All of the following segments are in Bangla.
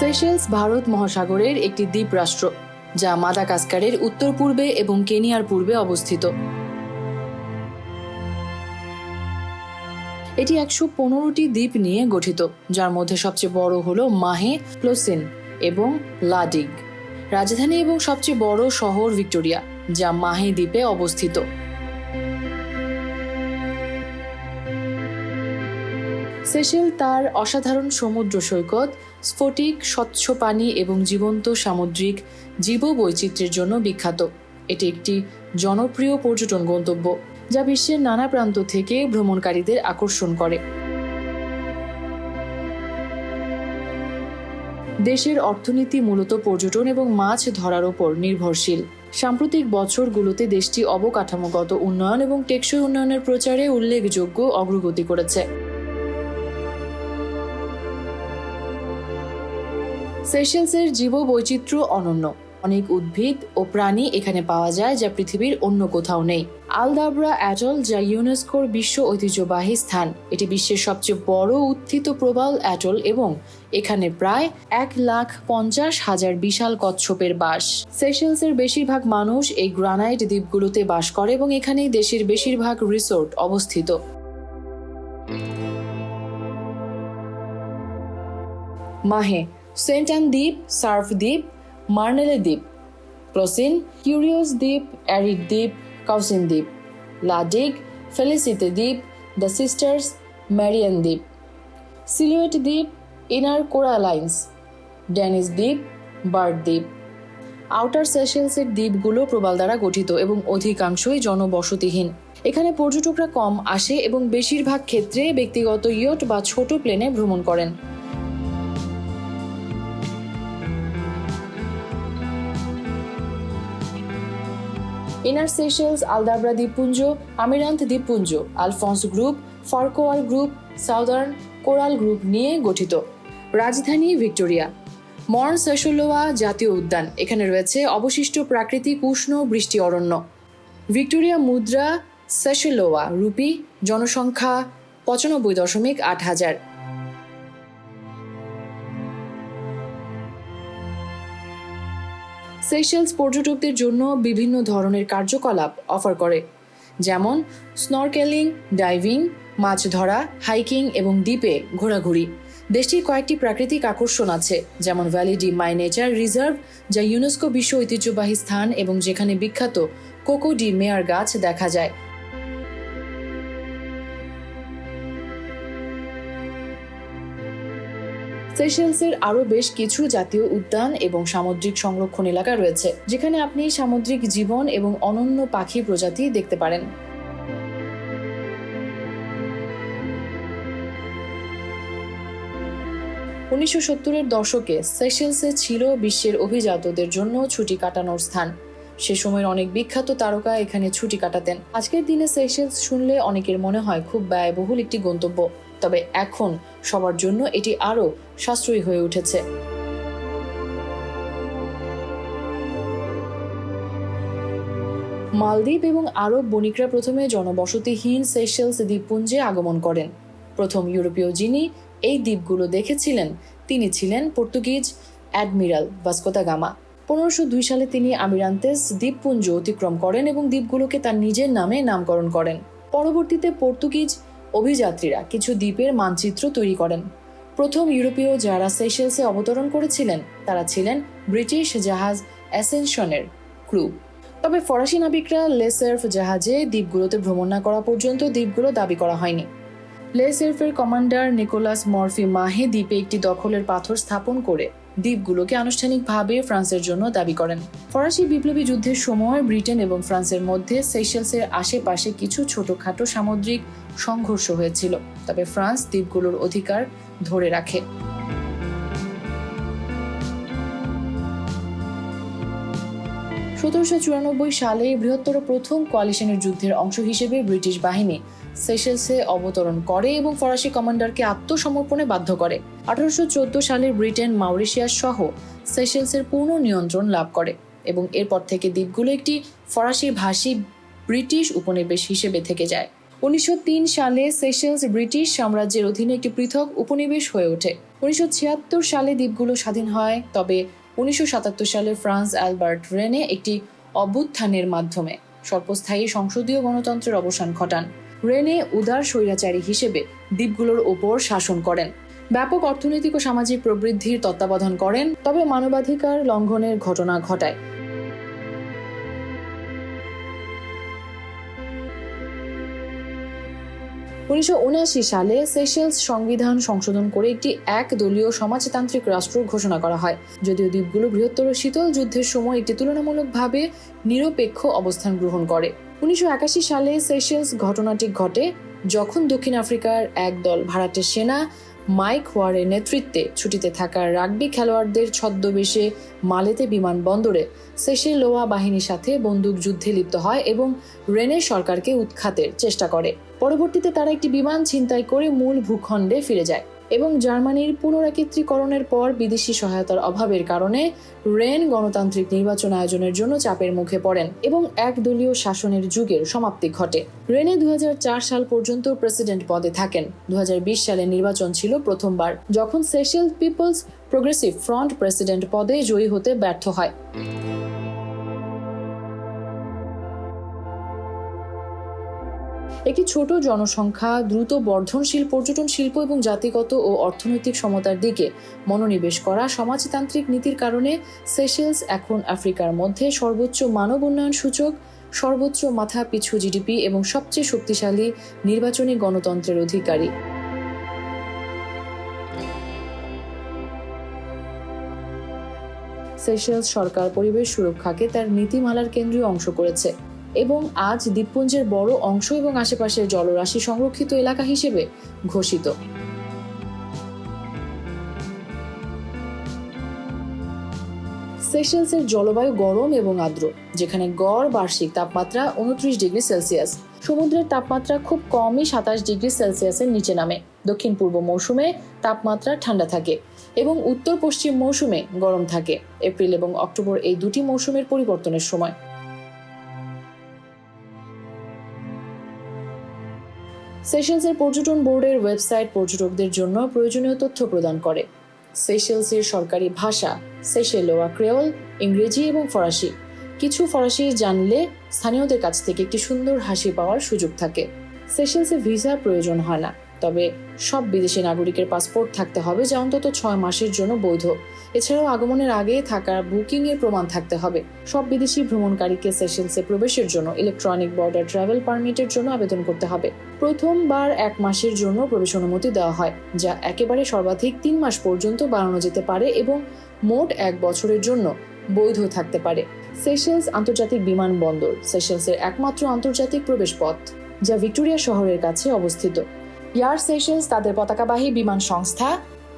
সেশেলস ভারত মহাসাগরের একটি দ্বীপ রাষ্ট্র, যা মাদাগাস্কারের উত্তর পূর্বে এবং কেনিয়ার পূর্বে অবস্থিত। এটি একশো পনেরোটি দ্বীপ নিয়ে গঠিত, যার মধ্যে সবচেয়ে বড় হল মাহে প্লোসিন এবং লাডিগ রাজধানী এবং সবচেয়ে বড় শহর ভিক্টোরিয়া, যা মাহে দ্বীপে অবস্থিত। সেশেল তার অসাধারণ সমুদ্র সৈকত স্ফটিক, স্বচ্ছ পানি এবং জীবন্ত সামুদ্রিক জীববৈচিত্র্যের জন্য বিখ্যাত। এটি একটি জনপ্রিয় পর্যটন গন্তব্য, যা বিশ্বের নানা প্রান্ত থেকে ভ্রমণকারীদের আকর্ষণ করে। দেশের অর্থনীতি মূলত পর্যটন এবং মাছ ধরার ওপর নির্ভরশীল। সাম্প্রতিক বছরগুলোতে দেশটি অবকাঠামোগত উন্নয়ন এবং টেকসই উন্নয়নের প্রচারে উল্লেখযোগ্য অগ্রগতি করেছে। সেশেলসের জীববৈচিত্র্য অনন্য। অনেক উদ্ভিদ ও প্রাণী এখানে পাওয়া যায় যা পৃথিবীর অন্য কোথাও নেই। আলদাবরা অ্যাটল যা ইউনেস্কোর বিশ্ব ঐতিহ্যবাহী স্থান। এটি বিশ্বের সবচেয়ে বড় উত্থিত প্রবাল অ্যাটল এবং এখানে প্রায় এক লাখ পঞ্চাশ হাজার বিশাল কচ্ছপের বাস। সেশেলসের বেশিরভাগ মানুষ এই গ্রানাইট দ্বীপগুলোতে বাস করে এবং এখানেই দেশের বেশিরভাগ রিসোর্ট অবস্থিত। মাহে সেন্ট অ্যান্ড দ্বীপ সার্ফ দ্বীপ মার্নেলে দ্বীপ ক্লোসিন কিউরিয়াস দ্বীপ অ্যারিড দ্বীপ কাউসিন দ্বীপ লাডিগ ফেলিসিতে দ্বীপ দ্য সিস্টার্স ম্যারিয়ান দ্বীপ সিলুয়েট দ্বীপ ইনার কোরালাইন্স ড্যানিস দ্বীপ বার্ড দ্বীপ আউটার সেশেলসের দ্বীপগুলো প্রবাল দ্বারা গঠিত এবং অধিকাংশই জনবসতিহীন। এখানে পর্যটকরা কম আসে এবং বেশিরভাগ ক্ষেত্রে ব্যক্তিগত ইয়ট বা ছোট প্লেনে ভ্রমণ করেন। ইনার সেশেলস আলদাবরা দ্বীপপুঞ্জ আমিরান্ত দ্বীপপুঞ্জ Alphonse group Farquhar group southern coral group নিয়ে গঠিত। রাজধানী ভিক্টোরিয়া। মর্ন সেশোলোয়া জাতীয় উদ্যান। এখানে রয়েছে অবশিষ্ট প্রাকৃতিক উষ্ণ বৃষ্টি অরণ্য। ভিক্টোরিয়া মুদ্রা সেশোলোয়া রুপি, জনসংখ্যা পঁচানব্বই দশমিক আট হাজার। সেশেলস পর্যটকদের জন্য বিভিন্ন ধরনের কার্যকলাপ অফার করে, যেমন স্নরকেলিং, ডাইভিং, মাছ ধরা, হাইকিং এবং দ্বীপে ঘোরাঘুরি। দেশটির কয়েকটি প্রাকৃতিক আকর্ষণ আছে, যেমন Vallee de Mai nature reserve যা ইউনেস্কো বিশ্ব ঐতিহ্যবাহী স্থান এবং যেখানে বিখ্যাত কোকো ডি মেয়ার গাছ দেখা যায় সেশেলসের আরও বেশ কিছু জাতীয় উদ্যান এবং সামুদ্রিক সংরক্ষণ এলাকা রয়েছে, যেখানে আপনি সামুদ্রিক জীবন এবং অনন্য পাখি প্রজাতি দেখতে পারেন। উনিশশো সত্তরের দশকে সেশেলসে ছিল বিশ্বের অভিজাতদের জন্য ছুটি কাটানোর স্থান। সে সময়ের অনেক বিখ্যাত তারকা এখানে ছুটি কাটাতেন। আজকের দিনে সেশেলস শুনলে অনেকের মনে হয় খুব ব্যয়বহুল একটি গন্তব্য। তবে এখন সবার জন্য এটি আরও সাশ্রয়ী হয়ে উঠেছে। মালদ্বীপ এবং আরব বণিকরা প্রথমে জনবসতিহীন সেশেলস দ্বীপপুঞ্জে আগমন করেন। প্রথম ইউরোপীয় যিনি এই দ্বীপগুলো দেখেছিলেন, তিনি ছিলেন পর্তুগিজ অ্যাডমিরাল ভাস্কোদা গামা। পনেরোশো দুই সালে তিনি আমিরান্তেস দ্বীপপুঞ্জ অতিক্রম করেন এবং দ্বীপগুলোকে তার নিজের নামে নামকরণ করেন। পরবর্তীতে পর্তুগিজ অভিযাত্রীরা কিছু দ্বীপের মানচিত্র তৈরি করেন। প্রথম ইউরোপীয় যারা সেশেলসে অবতরণ করেছিলেন, তারা ছিলেন ব্রিটিশ জাহাজ অ্যাসেনশনের ক্রু তবে ফরাসি নাবিকরা লেসার্ফ জাহাজে দ্বীপগুলোতে ভ্রমণ না করা পর্যন্ত দ্বীপগুলো দাবি করা হয়নি। লেসার্ফের কমান্ডার নিকোলাস মরফি মাহে দ্বীপে একটি দখলের পাথর স্থাপন করে দ্বীপগুলোকে আনুষ্ঠানিকভাবে ফ্রান্সের জন্য দাবি করেন। ফরাসি বিপ্লবী যুদ্ধের সময় ব্রিটেন এবং ফ্রান্সের মধ্যে সেশেলসের আশেপাশে কিছু ছোটখাটো সামুদ্রিক সংঘর্ষ হয়েছিল, তবে ফ্রান্স দ্বীপগুলোর অধিকার ধরে রাখে। সতেরোশো চুরানব্বই সালে বৃহত্তর প্রথম কোয়ালিশনের যুদ্ধের অংশ হিসেবে ব্রিটিশ বাহিনী সেশেলসে অবতরণ করে এবং ফরাসি কমান্ডারকে আত্মসমর্পণে বাধ্য করে। আঠারোশো চোদ্দ সালে ব্রিটেন মাউরিশিয়াস সহ সেশেলসের পূর্ণ নিয়ন্ত্রণ লাভ করে এবং এরপর থেকে দ্বীপগুলো একটি ফরাসি ভাষী ব্রিটিশ উপনিবেশ হিসেবে থেকে যায়। উনিশশো তিন সালে সেশেলস ব্রিটিশ সাম্রাজ্যের অধীনে একটি পৃথক উপনিবেশ হয়ে ওঠে। উনিশশো ছিয়াত্তর সালে দ্বীপগুলো স্বাধীন হয়, তবে উনিশশো সাতাত্তর সালে ফ্রান্স অ্যালবার্ট রেনে একটি অভ্যুত্থানের মাধ্যমে স্বল্পস্থায়ী সংসদীয় গণতন্ত্রের অবসান ঘটান। রেনে উদার স্বৈরাচারী হিসেবে দ্বীপগুলোর ওপর শাসন করেন। ব্যাপক অর্থনৈতিক ও সামাজিক প্রবৃদ্ধির তত্ত্বাবধান করেন, তবে মানবাধিকার লঙ্ঘনের ঘটনা ঘটায়। উনিশশো সালে সেশেলস সংবিধান সংশোধন করে একটি এক দলীয় সমাজতান্ত্রিক রাষ্ট্র ঘোষণা করা হয়, যদিও দ্বীপগুলো বৃহত্তর শীতল যুদ্ধের সময় একটি তুলনামূলকভাবে নিরপেক্ষ অবস্থান গ্রহণ করে। উনিশশো একাশি সালে সেশেলস ঘটনাটি ঘটে যখন দক্ষিণ আফ্রিকার এক দল ভাড়াটে সেনা মাইক ওয়ারের নেতৃত্বে ছুটিতে থাকা রাগবি খেলোয়াড়দের ছদ্মবেশে মালেতে বিমানবন্দরে সেশেলোয়া বাহিনীর সাথে বন্দুক যুদ্ধে লিপ্ত হয় এবং রেনে সরকারকে উৎখাতের চেষ্টা করে। পরবর্তীতে তারা একটি বিমান ছিনতাই করে মূল ভূখণ্ডে ফিরে যায়। এবং জার্মানির পুনরাকৃত্রীকরণের পর বিদেশি সহায়তার অভাবের কারণে রেন গণতান্ত্রিক নির্বাচন আয়োজনের জন্য চাপের মুখে পড়েন এবং একদলীয় শাসনের যুগের সমাপ্তি ঘটে। রেনে দু হাজার চার সাল পর্যন্ত প্রেসিডেন্ট পদে থাকেন। দু হাজার বিশ সালে নির্বাচন ছিল প্রথমবার, যখন Seychelles People's Progressive Front president পদে জয়ী হতে ব্যর্থ হয়। একটি ছোট জনসংখ্যা, দ্রুত বর্ধনশীল পর্যটন শিল্প এবং জাতিগত ও অর্থনৈতিক সমতার দিকে মনোনিবেশ করা সমাজতান্ত্রিক নীতির কারণে সেশেলস এখন আফ্রিকার মধ্যে সর্বোচ্চ মানব উন্নয়ন সূচক, সর্বোচ্চ মাথা পিছু জিডিপি এবং সবচেয়ে শক্তিশালী নির্বাচনী গণতন্ত্রের অধিকারী। সেশেলস সরকার পরিবেশ সুরক্ষাকে তার নীতিমালার কেন্দ্রীয় অংশ করেছে। এবং আজ দ্বীপপুঞ্জের বড় অংশ এবং আশেপাশের জলরাশি সংরক্ষিত এলাকা হিসেবে ঘোষিত। সেশেলসের জলবায়ু গরম এবং আর্দ্র, যেখানে গড় বার্ষিক তাপমাত্রা উনত্রিশ ডিগ্রি সেলসিয়াস। সমুদ্রের তাপমাত্রা খুব কমই সাতাশ ডিগ্রি সেলসিয়াসের নিচে নামে। দক্ষিণ পূর্ব মৌসুমে তাপমাত্রা ঠান্ডা থাকে এবং উত্তর পশ্চিম মৌসুমে গরম থাকে। এপ্রিল এবং অক্টোবর এই দুটি মৌসুমের পরিবর্তনের সময়। সেশেলসের পর্যটন বোর্ডের ওয়েবসাইট পর্যটকদের জন্য প্রয়োজনীয় তথ্য প্রদান করে। সেশেলসের সরকারি ভাষা সেশেলোয়া ক্রেওল ইংরেজি এবং ফরাসি। কিছু ফরাসি জানলে স্থানীয়দের কাছ থেকে একটি সুন্দর হাসি পাওয়ার সুযোগ থাকে। সেশেলসে ভিসা প্রয়োজন হয় না, তবে সব বিদেশি নাগরিকের পাসপোর্ট থাকতে হবে যা অন্তত ছয় মাসের জন্য বৈধ। এছাড়াও আগমনের আগে থাকার বুকিং এর প্রমাণ থাকতে হবে। সব বিদেশি ভ্রমণকারীকে সেশেলসে প্রবেশের জন্য ইলেকট্রনিক বর্ডার ট্রাভেল পারমিটের জন্য আবেদন করতে হবে। প্রথমবার এক মাসের জন্য প্রবেশ অনুমতি দেওয়া হয়, যা একেবারে সর্বাধিক তিন মাস পর্যন্ত বাড়ানো যেতে পারে এবং মোট এক বছরের জন্য বৈধ থাকতে পারে। সেশেলস আন্তর্জাতিক বিমানবন্দর সেশেলসের একমাত্র আন্তর্জাতিক প্রবেশ পথ যা ভিক্টোরিয়া শহরের কাছে অবস্থিত। ইয়ার সেশেলস তাদের পতাকাবাহী বিমান সংস্থা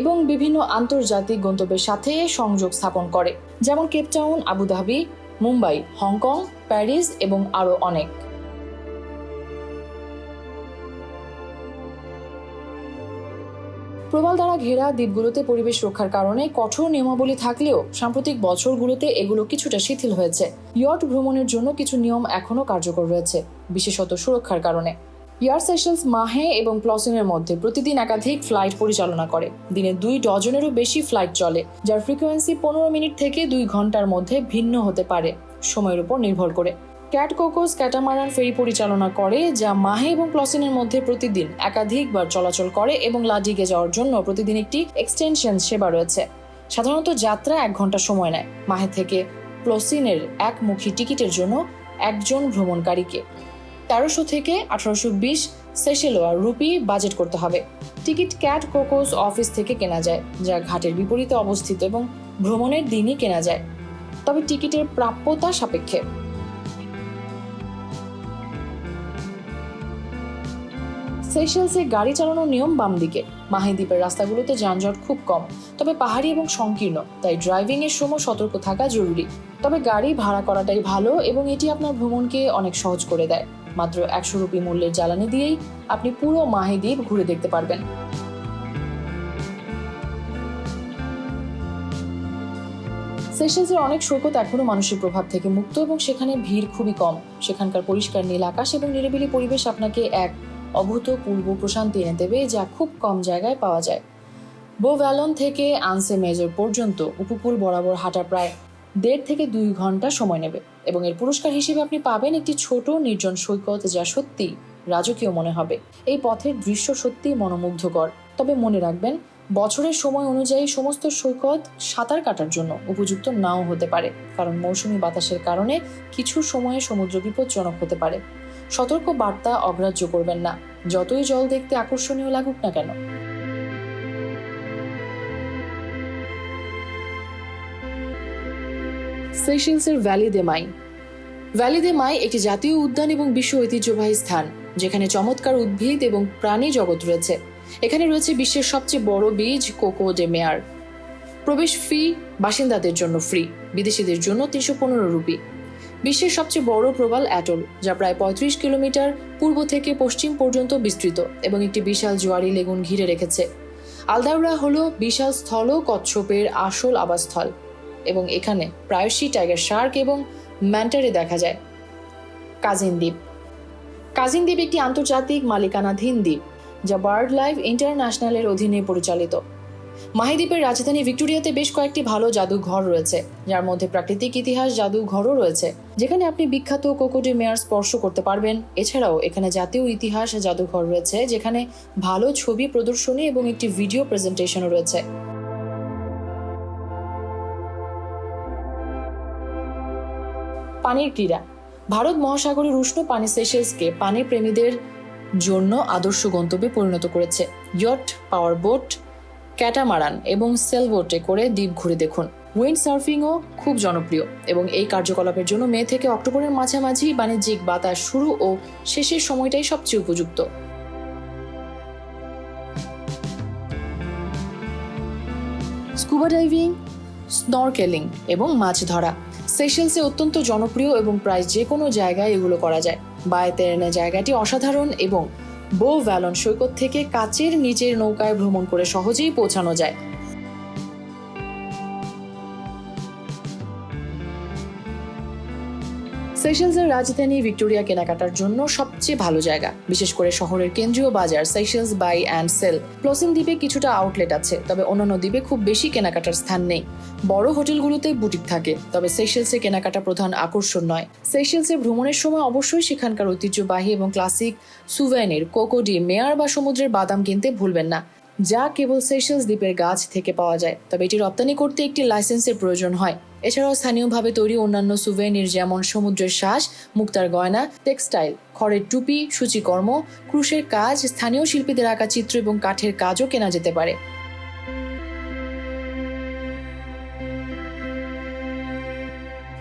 এবং বিভিন্ন আন্তর্জাতিক গন্তব্যের সাথে সংযোগ স্থাপন করে, যেমন Cape Town Abu Dhabi Mumbai, Hong Kong, Paris এবং আরও অনেক। প্রবাল দ্বারা ঘেরা দ্বীপগুলোতে পরিবেশ রক্ষার কারণে কঠোর নিয়মাবলী থাকলেও সাম্প্রতিক বছরগুলোতে এগুলো কিছুটা শিথিল হয়েছে। ইয়ট ভ্রমণের জন্য কিছু নিয়ম এখনও কার্যকর রয়েছে, বিশেষত সুরক্ষার কারণে। ইয়ার সেশনস মাহে এবং প্লসিনের মধ্যে প্রতিদিন একাধিক ফ্লাইট পরিচালনা করে। দিনে দুই ডজনেরও বেশি ফ্লাইট চলে, যার ফ্রিকোয়েন্সি পনেরো মিনিট থেকে দুই ঘণ্টার মধ্যে ভিন্ন হতে পারে, সময়ের উপর নির্ভর করে। ক্যাট কোকোস ক্যাটামারান ফেরি পরিচালনা করে, যা মাহে এবং প্লসিনের মধ্যে প্রতিদিন একাধিকবার চলাচল করে এবং লাডিগে যাওয়ার জন্য প্রতিদিন একটি এক্সটেনশন সেবা রয়েছে। সাধারণত যাত্রা এক ঘণ্টা সময় নেয়। মাহে থেকে প্লসিনের একমুখী টিকিটের জন্য একজন ভ্রমণকারীকে। তেরোশো থেকে আঠারোশো বিশ সেশেলোয়া রুপি বাজেট করতে হবে। টিকিট ক্যাট কোকোস অফিস থেকে কেনা যায়, যা ঘাটের বিপরীতে অবস্থিত এবং ভ্রমণের দিনই কেনা যায়। তবে টিকিটের প্রাপ্যতা সাপেক্ষে। সেশেলসে গাড়ি চালানোর নিয়ম বাম দিকে মাহিদ্বীপের রাস্তাগুলোতে যানজট খুব কম, তবে পাহাড়ি এবং সংকীর্ণ, তাই ড্রাইভিং এর সময় সতর্ক থাকা জরুরি। তবে গাড়ি ভাড়া করাটাই ভালো এবং এটি আপনার ভ্রমণকে অনেক সহজ করে দেয়। মাত্র একশো রুপি মূল্যের জ্বালানি দিয়েই আপনি পুরো মাহে দ্বীপ ঘুরে দেখতে পারবেন। সেশেলসের অনেক সৈকত এখনও মানুষের প্রভাব থেকে মুক্ত এবং সেখানে ভিড় খুবই কম। সেখানকার পরিষ্কার নীল আকাশ এবং নিরিবিলি পরিবেশ আপনাকে এক অভূতপূর্ব প্রশান্তি এনে দেবে যা খুব কম জায়গায় পাওয়া যায়। বো ভ্যালন থেকে আনসে মেজর পর্যন্ত উপকূল বরাবর হাঁটা প্রায় দেড় থেকে দুই ঘণ্টা সময় নেবে এবং এর পুরস্কার হিসেবে আপনি পাবেন একটি ছোট নির্জন সৈকত যা সত্যি রাজকীয় মনে হবে। এই পথের দৃশ্য সত্যিই মনোমুগ্ধকর। তবে মনে রাখবেন, বছরের সময় অনুযায়ী সমস্ত সৈকত সাঁতার কাটার জন্য উপযুক্ত নাও হতে পারে, কারণ মৌসুমী বাতাসের কারণে কিছু সময়ে সমুদ্র বিপজ্জনক হতে পারে। সতর্ক বার্তা অগ্রাহ্য করবেন না। যতই জল দেখতে আকর্ষণীয় লাগুক না কেন। সেশনসের ভ্যালি দে মাই ভ্যালি দে মাই একটি জাতীয় উদ্যান এবং বিশ্ব ঐতিহ্যবাহী স্থান, যেখানে চমৎকার উদ্ভিদ এবং প্রাণী জগৎ রয়েছে। এখানে রয়েছে বিশ্বের সবচেয়ে বড় বীজ কোকো ডে মেয়ার। প্রবেশ ফি বাসিন্দাদের জন্য ফ্রি বিদেশিদের জন্য তিনশো পনেরো রুপি বিশ্বের সবচেয়ে বড় প্রবাল অ্যাটল যা প্রায় পঁয়ত্রিশ কিলোমিটার পূর্ব থেকে পশ্চিম পর্যন্ত বিস্তৃত এবং একটি বিশাল জোয়ারি লেগুন ঘিরে রেখেছে। আলদাউরা হলো বিশাল স্থল কচ্ছপের আসল আবাসস্থল। এবং এখানে প্রায়শই টাইগার শার্ক এবং ম্যান্টারে দেখা যায়। কাজিন দ্বীপ। কাজিন দ্বীপ একটি আন্তর্জাতিক মালিকানাধীন দ্বীপ, যা বার্ড লাইফ ইন্টারন্যাশনালের অধীনে পরিচালিত। মাহিদ্বীপের রাজধানী ভিক্টোরিয়াতে বেশ কয়েকটি ভালো জাদুঘর রয়েছে, যার মধ্যে প্রাকৃতিক ইতিহাস জাদুঘরও রয়েছে, যেখানে আপনি বিখ্যাত কোকোডি মেয়ার স্পর্শ করতে পারবেন। এছাড়াও এখানে জাতীয় ইতিহাস জাদুঘর রয়েছে, যেখানে ভালো ছবি প্রদর্শনী এবং একটি ভিডিও প্রেজেন্টেশনও রয়েছে। পানির ক্রীড়া। ভারত মহাসাগরের উষ্ণ পানি সেশেলসকে পানি প্রেমীদের জন্য আদর্শ গন্তব্যে পরিণত করেছে। ইয়ট পাওয়ার বোট ক্যাটামারান এবং সেলবোটে করে দ্বীপ ঘুরে দেখুন। উইন্ড সার্ফিংও খুব জনপ্রিয় এবং এই কার্যকলাপের জন্য মে থেকে অক্টোবরের মাঝামাঝি বাণিজ্যিক বাতাস শুরু ও শেষের সময়টাই সবচেয়ে উপযুক্ত। স্কুবা ডাইভিং, স্নরকেলিং এবং মাছ ধরা। সেশেলসে অত্যন্ত জনপ্রিয় এবং প্রায় যে কোনো জায়গায় এগুলো করা যায়। বায়েতেরেনে জায়গাটি অসাধারণ এবং বো ভ্যালন সৈকত থেকে কাচের নিচের নৌকায় ভ্রমণ করে সহজেই পৌঁছানো যায়। সেশেলসের রাজধানী ভিক্টোরিয়া কেনাকাটার জন্য সবচেয়ে ভালো জায়গা। বিশেষ করে শহরের কেন্দ্রীয় বাজার Seychelles buy and sell Praslin দ্বীপে কিছুটা আউটলেট আছে, তবে অন্যান্য দ্বীপে খুব বেশি কেনাকাটার স্থান নেই। বড় হোটেলগুলোতে বুটিক থাকে, তবে সেশেলসে কেনাকাটা প্রধান আকর্ষণ নয়। সেশেলসে ভ্রমণের সময় অবশ্যই সেখানকার ঐতিহ্যবাহী এবং ক্লাসিক সুভেনের কোকোডি মেয়ার বা সমুদ্রের বাদাম কিনতে ভুলবেন না। যা কেবল সেশেলস দ্বীপের গাছ থেকে পাওয়া যায়, তবে এটি রপ্তানি করতে একটি লাইসেন্সের প্রয়োজন হয়। এছাড়াও স্থানীয়ভাবে তৈরি অন্যান্য সুভেনির যেমন সমুদ্রের শ্বাস, মুক্তার গয়না টেক্সটাইল খড়ের টুপি, সূচিকর্ম, ক্রুশের কাজ, স্থানীয় শিল্পীদের আঁকা চিত্র এবং কাঠের কাজও কেনা যেতে পারে।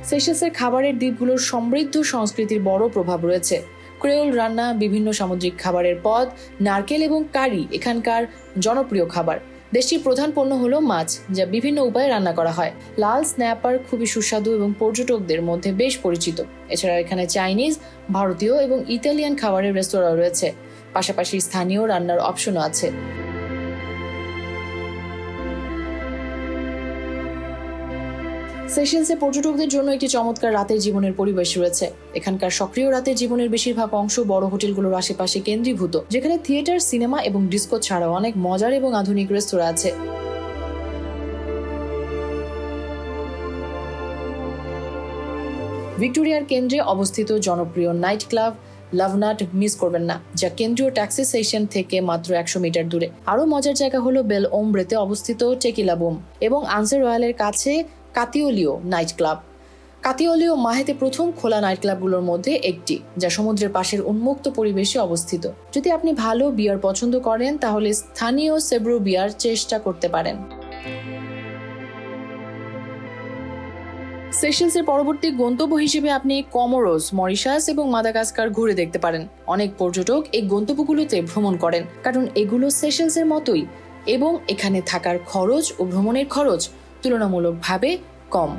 সেশেলসের খাবারের দ্বীপগুলোর সমৃদ্ধ সংস্কৃতির বড় প্রভাব রয়েছে। ক্রেওল রান্না, বিভিন্ন সামুদ্রিক খাবারের পদ, নারকেল এবং কারি এখানকার জনপ্রিয় খাবার। দেশটির প্রধান পণ্য হলো মাছ, যা বিভিন্ন উপায়ে রান্না করা হয়। লাল স্ন্যাপার খুবই সুস্বাদু এবং পর্যটকদের মধ্যে বেশ পরিচিত। এছাড়া এখানে চাইনিজ, ভারতীয় এবং ইতালিয়ান খাবারের রেস্তোরাঁ রয়েছে। পাশাপাশি স্থানীয় রান্নার অপশনও আছে। সেশেলসে পর্যটকদের জন্য একটি চমৎকার রাতের জীবনের পরিবেশ রয়েছে। এখানকার সক্রিয় রাতের জীবনের বেশিরভাগ অংশ বড় হোটেলগুলোর আশেপাশে কেন্দ্রীভূত, যেখানে থিয়েটার, সিনেমা এবং ডিস্কো ছাড়াও অনেক মজার এবং আধুনিক রেস্তোরাঁ আছে। ভিক্টোরিয়ার কেন্দ্রে অবস্থিত জনপ্রিয় নাইট ক্লাব লাভনাট মিস করবেন না, যা কেন্দ্রীয় ট্যাক্সি স্টেশন থেকে মাত্র একশো মিটার দূরে। আরও মজার জায়গা হলো বেল ওমব্রেতে অবস্থিত টেকিলা বুম এবং আনসার রয়্যালের কাছে কাতিওলিও নাইট ক্লাব। কাতিওলিও মাহেতে প্রথম খোলা নাইট ক্লাবগুলোর মধ্যে একটি, যা সমুদ্রের পাশের উন্মুক্ত পরিবেশে অবস্থিত। যদি আপনি ভালো বিয়ার পছন্দ করেন, তাহলে স্থানীয় সেব্রো বিয়ার চেষ্টা করতে পারেন। সেশনসের পরবর্তী গন্তব্য হিসেবে আপনি কমোরোস মরিশাস এবং মাদাগাস্কার ঘুরে দেখতে পারেন। অনেক পর্যটক এই গন্তব্যগুলোতে ভ্রমণ করেন, কারণ এগুলো সেশনসের মতোই এবং এখানে থাকার খরচ ও ভ্রমণের খরচ তুলনামূলকভাবে কম।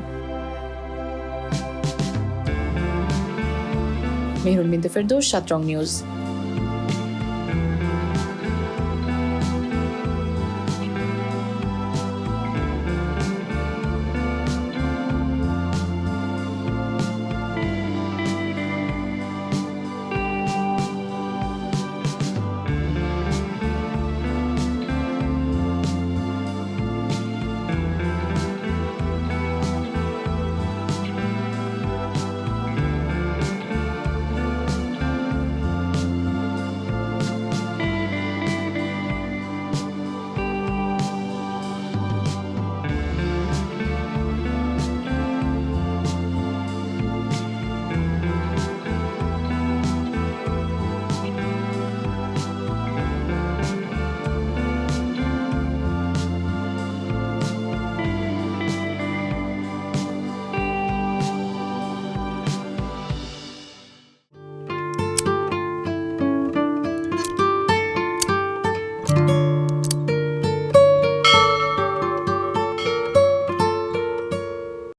মেহরুল বিনতে ফেরদৌস সাতরং নিউজ।